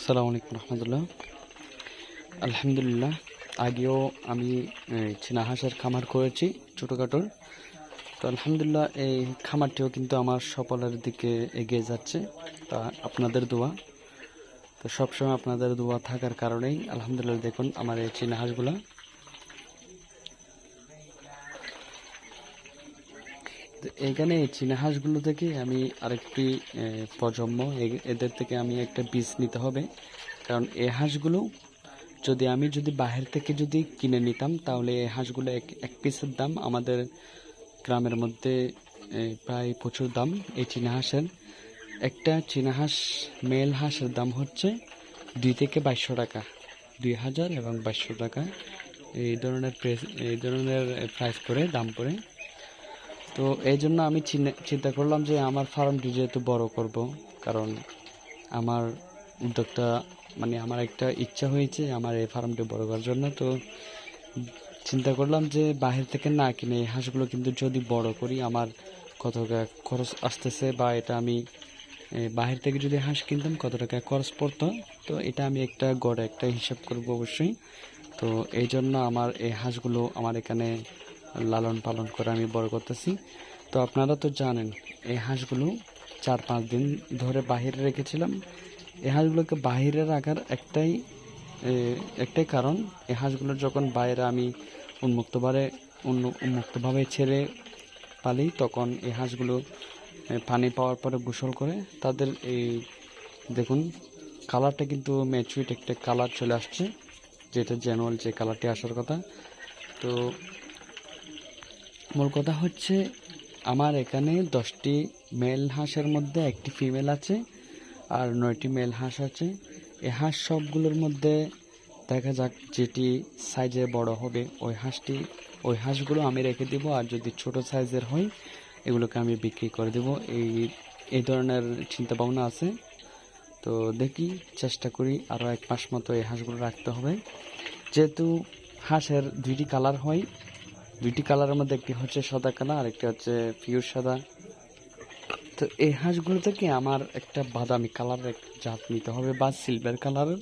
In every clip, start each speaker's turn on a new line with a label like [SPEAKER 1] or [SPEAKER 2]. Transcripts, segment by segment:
[SPEAKER 1] আসসালামু আলাইকুম রহমতুল্লাহ। আলহামদুলিল্লাহ, আগেও আমি চিনা হাঁসের খামার করেছি, ছোটোখাটোর। তো আলহামদুলিল্লাহ, এই খামারটিও কিন্তু আমার সফলের দিকে এগিয়ে যাচ্ছে, তা আপনাদের দোয়া। তো সবসময় আপনাদের দোয়া থাকার কারণেই, আলহামদুলিল্লাহ, দেখুন আমার এই চীনা হাঁসগুলা এখানে এই চীনা থেকে আমি আরেকটি প্রজন্ম। এ- এদের থেকে আমি একটা বীজ নিতে হবে। কারণ এই হাঁসগুলো যদি আমি যদি বাহির থেকে যদি কিনে নিতাম, তাহলে এই হাঁসগুলো এক এক পিসের দাম। আমাদের গ্রামের মধ্যে প্রায় প্রচুর দাম এই চীনা হাঁসের। একটা চীনা হাঁস, মেল হাঁসের দাম হচ্ছে দুই থেকে বাইশশো টাকা। দুই হাজার এবং বাইশশো টাকা। এই ধরনের এই ধরনের প্রাইস পড়ে দাম পড়ে তো এই জন্য আমি চিন্তা করলাম যে আমার ফার্মটি যেহেতু বড় করব, কারণ আমার উদ্যোগটা মানে আমার একটা ইচ্ছা হয়েছে আমার এই ফার্মটি বড় করার জন্য। তো চিন্তা করলাম যে বাহির থেকে না কিনে এই হাঁসগুলো কিন্তু যদি বড় করি, আমার কত টাকা খরচ আসতেছে বা এটা আমি বাহির থেকে যদি হাঁস কিনতাম কত টাকা খরচ পড়তো? তো এটা আমি একটা গড়ে একটা হিসাব করব অবশ্যই। তো এই জন্য আমার এই হাঁসগুলো আমার এখানে লালন পালন করে আমি বড় করতেছি। তো আপনারা তো জানেন, এই হাঁসগুলো চার পাঁচ দিন ধরে বাহিরে রেখেছিলাম। এই হাঁসগুলোকে বাহিরে রাখার একটাই একটাই কারণ, এই হাঁসগুলো যখন বাইরে আমি উন্মুক্তভাবে উন্মু- উন্মুক্তভাবে ছেড়ে পালি, তখন এই হাঁসগুলো পানি পাওয়ার পরে গোসল করে, তাদের এই দেখুন, কালারটা কিন্তু ম্যাচুইট একটা কালার চলে আসছে, যেটা জ্যানুয়াল যে কালারটি আসার কথা। তো মূল কথা হচ্ছে, আমার এখানে দশটি মেল হাঁসের মধ্যে একটি ফিমেল আছে আর নয়টি মেল হাঁস আছে। এই হাঁস সবগুলোর মধ্যে দেখা যাক যেটি সাইজে বড় হবে, ওই হাঁসটি, ওই হাঁসগুলো আমি রেখে দিব আর যদি ছোট সাইজের হয়, এগুলোকে আমি বিক্রি করে দেব। এই এই ধরনের চিন্তা ভাবনা আছে। তো দেখি, চেষ্টা করি আরও এক মাস মতো এই হাঁসগুলো রাখতে হবে। যেহেতু হাঁসের দুইটি কালার হয় দুইটি কালারের মধ্যে একটি হচ্ছে সাদা কালার আর একটি হচ্ছে পিওর সাদা। তো এই হাঁসগুলো থেকে আমার একটা বাদামি কালারের জাত নিতে হবে বা সিলভার কালারের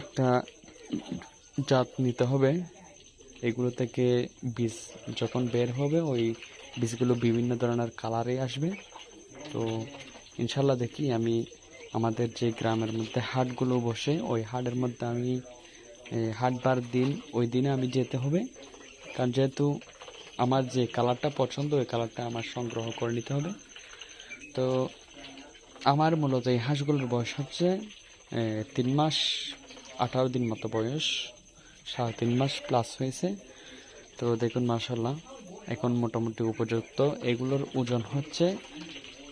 [SPEAKER 1] একটা জাত নিতে হবে? এগুলো থেকে বীজ যখন বের হবে, ওই বীজগুলো বিভিন্ন ধরনের কালারে আসবে। তো ইনশাল্লাহ দেখি আমি আমাদের যে গ্রামের মধ্যে হাটগুলো বসে, ওই হাটের মধ্যে আমি হাটবার দিন, ওই দিনে আমি যেতে হবে। কারণ যেহেতু আমার যে কালারটা পছন্দ, ওই কালারটা আমার সংগ্রহ করে নিতে হবে। তো আমার মূলত এই হাঁসগুলোর বয়স হচ্ছে তিন মাস, আঠারো দিন মতো বয়স, সাড়ে তিন মাস প্লাস হয়েছে। তো দেখুন মাসাল্লাহ এখন মোটামুটি উপযুক্ত। এগুলোর ওজন হচ্ছে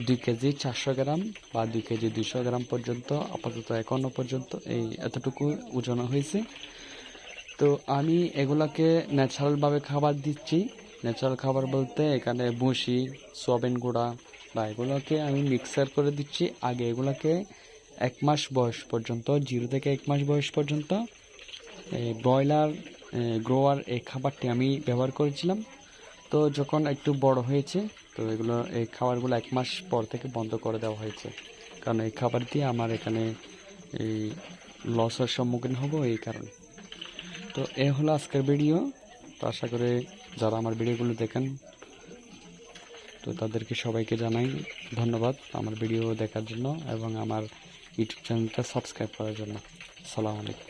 [SPEAKER 1] দুই কেজি চারশো গ্রাম বা দুই কেজি দুইশো গ্রাম পর্যন্ত, আপাতত এখনও পর্যন্ত এই এতটুকু ওজন হয়েছে। তো আমি এগুলাকে ন্যাচারালভাবে খাবার দিচ্ছি। ন্যাচারাল খাবার বলতে এখানে ভুসি সোয়াবিন গুঁড়া বা এগুলোকে আমি মিক্সার করে দিচ্ছি। আগে এগুলোকে এক মাস বয়স পর্যন্ত জিরো থেকে এক মাস বয়স পর্যন্ত, এই ব্রয়লার গ্রোয়ার এই খাবারটি আমি ব্যবহার করেছিলাম। তো যখন একটু বড় হয়েছে, তো এগুলো, এই খাবারগুলো এক মাস পর থেকে বন্ধ করে দেওয়া হয়েছে। কারণ এই খাবার দিয়ে আমার এখানে এই লসের সম্মুখীন হব এই কারণে। তো এ হলো আজকের ভিডিও। তো আশা করে যারা আমার ভিডিওগুলো দেখেন, তো তাদেরকে সবাইকে জানাই ধন্যবাদ আমার ভিডিও দেখার জন্য এবং আমার ইউটিউব চ্যানেলটা সাবস্ক্রাইব করার জন্য। সালাম আলাইকুম।